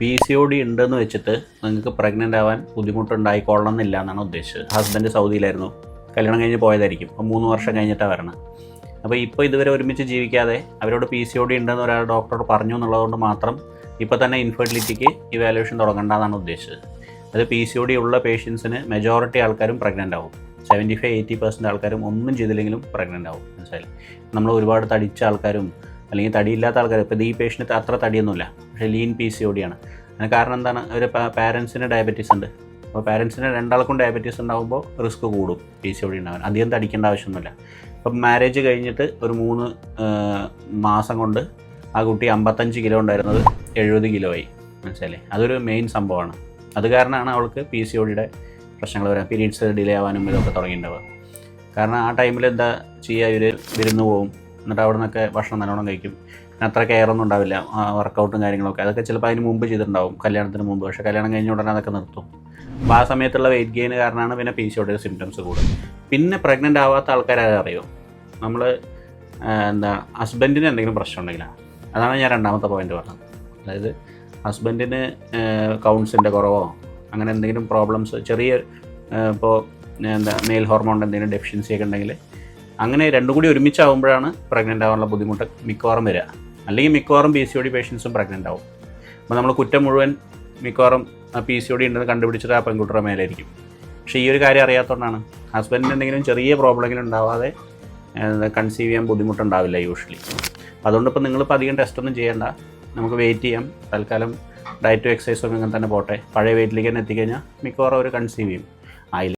P C O D ഉണ്ടെന്ന് വെച്ചിട്ട് നിങ്ങൾക്ക് പ്രഗ്നന്റ് ആവാൻ ബുദ്ധിമുട്ടുണ്ടായിക്കൊള്ളണം എന്നില്ല എന്നാണ് ഉദ്ദേശിച്ചത്. ഹസ്ബൻഡ് സൗദിയിലായിരുന്നു. കല്യാണം കഴിഞ്ഞ് പോയതായിരിക്കും. അപ്പോൾ മൂന്ന് വർഷം കഴിഞ്ഞിട്ടാണ് വരണം. അപ്പോൾ ഇപ്പോൾ ഇതുവരെ ഒരുമിച്ച് ജീവിക്കാതെ അവരോട് പി സി ഒ ഡി ഉണ്ടെന്ന് ഒരാൾ ഡോക്ടറോട് പറഞ്ഞു എന്നുള്ളതുകൊണ്ട് മാത്രം ഇപ്പോൾ തന്നെ ഇൻഫെർട്ടിലിറ്റിക്ക് ഇവാലുവേഷൻ തുടങ്ങണ്ടെന്നാണ് ഉദ്ദേശിച്ചത്. അത് പി സി ഒ ഡി ഉള്ള പേഷ്യൻസിന് മെജോറിറ്റി ആൾക്കാരും പ്രഗ്നന്റ് ആവും. സെവന്റി ഫൈവ് എയ്റ്റി പെർസെന്റ് ആൾക്കാരും ഒന്നും ചെയ്തില്ലെങ്കിലും പ്രഗ്നന്റ് ആവും. മനസ്സിലായി നമ്മൾ ഒരുപാട് തടിച്ച ആൾക്കാരും അല്ലെങ്കിൽ തടിയില്ലാത്ത ആൾക്കാർ ഇപ്പോൾ ഈ പേഷ്യന്റ് അത്ര തടിയൊന്നുമില്ല. പക്ഷേ ലീൻ പി സി ആണ്. അതിന് കാരണം എന്താണ്? ഒരു പാരൻസിന് ഡയബറ്റീസ് ഉണ്ട്. അപ്പോൾ പാരൻസിന് രണ്ടാൾക്കും ഡയബറ്റീസ് ഉണ്ടാകുമ്പോൾ റിസ്ക് കൂടും പി സി ഒ ഡി ഉണ്ടാവാൻ. അധികം തടിക്കേണ്ട ആവശ്യമൊന്നുമില്ല. ഇപ്പം മാരേജ് കഴിഞ്ഞിട്ട് ഒരു മൂന്ന് മാസം കൊണ്ട് ആ കുട്ടി അമ്പത്തഞ്ച് കിലോ ഉണ്ടായിരുന്നത് എഴുപത് കിലോ ആയി. മനസ്സിലല്ലേ അതൊരു മെയിൻ സംഭവമാണ്. അത് കാരണമാണ് അവൾക്ക് പി സി ഒ ഡിയുടെ പ്രശ്നങ്ങൾ വരാം പീരീഡ്സ് ഡിലേ ആവാനും ഇതൊക്കെ തുടങ്ങിയിട്ടുണ്ടാവുക. കാരണം ആ ടൈമിൽ എന്താ ചെയ്യുക? ഇവർ വിരുന്ന് പോവും. എന്നിട്ട് അവിടെ നിന്നൊക്കെ ഭക്ഷണം നല്ലോണം കഴിക്കും. അത്ര കെയറൊന്നും ഉണ്ടാവില്ല വർക്കൗട്ടും കാര്യങ്ങളൊക്കെ. അതൊക്കെ ചിലപ്പോൾ അതിന് മുമ്പ് ചെയ്തിട്ടുണ്ടാവും കല്യാണത്തിന് മുമ്പ്. പക്ഷേ കല്യാണം കഴിഞ്ഞ ഉടനെ അതൊക്കെ നിർത്തും. അപ്പോൾ ആ സമയത്തുള്ള വെയിറ്റ് ഗെയിൻ കാരണമാണ് പിന്നെ പി സി ഒയുടെ സിംറ്റംസ് കൂടും പിന്നെ പ്രഗ്നന്റ് ആവാത്ത ആൾക്കാരെ അറിയോ? നമ്മൾ എന്താ ഹസ്ബൻഡിന് എന്തെങ്കിലും പ്രശ്നം ഉണ്ടെങ്കിലാണ് അതാണ് ഞാൻ രണ്ടാമത്തെ പോയിന്റ് പറഞ്ഞത്. അതായത് ഹസ്ബൻഡിന് കൗൺസിന്റെ കുറവോ അങ്ങനെ എന്തെങ്കിലും പ്രോബ്ലംസ് ചെറിയ ഇപ്പോൾ എന്താ മെയിൽ ഹോർമോണിന്റെ എന്തെങ്കിലും ഡെഫിഷ്യൻസി ഒക്കെ ഉണ്ടെങ്കിൽ അങ്ങനെ രണ്ടും കൂടി ഒരുമിച്ചാവുമ്പോഴാണ് പ്രഗ്നന്റ് ആവാനുള്ള ബുദ്ധിമുട്ട് മിക്കവാറും വരിക. അല്ലെങ്കിൽ മിക്കവാറും പി സി ഒ ഡി പേഷ്യൻസും പ്രഗ്നന്റ് ആവും. അപ്പോൾ നമ്മൾ കുറ്റം മുഴുവൻ മിക്കവാറും പി സി ഒ ഡി ഉണ്ടെന്ന് കണ്ടുപിടിച്ചിട്ട് ആ പെൺകുട്ടിയുടെ മേലായിരിക്കും. പക്ഷേ ഈ ഒരു കാര്യം അറിയാത്തതുകൊണ്ടാണ് ഹസ്ബൻഡിന് എന്തെങ്കിലും ചെറിയ പ്രോബ്ലമെങ്കിലും ഉണ്ടാവാതെ കൺസീവ് ചെയ്യാൻ ബുദ്ധിമുട്ടുണ്ടാവില്ല യൂഷ്വലി അതുകൊണ്ട് ഇപ്പോൾ നിങ്ങളിപ്പോൾ അധികം ടെസ്റ്റൊന്നും ചെയ്യേണ്ട. നമുക്ക് വെയിറ്റ് ചെയ്യാം. തൽക്കാലം ഡയറ്റും എക്സസൈസും അങ്ങനെ തന്നെ പോട്ടെ. പഴയ വെയിറ്റിലേക്ക് തന്നെ എത്തിക്കഴിഞ്ഞാൽ മിക്കവാറും അവർ കൺസീവ് ചെയ്യും. ആയില്ല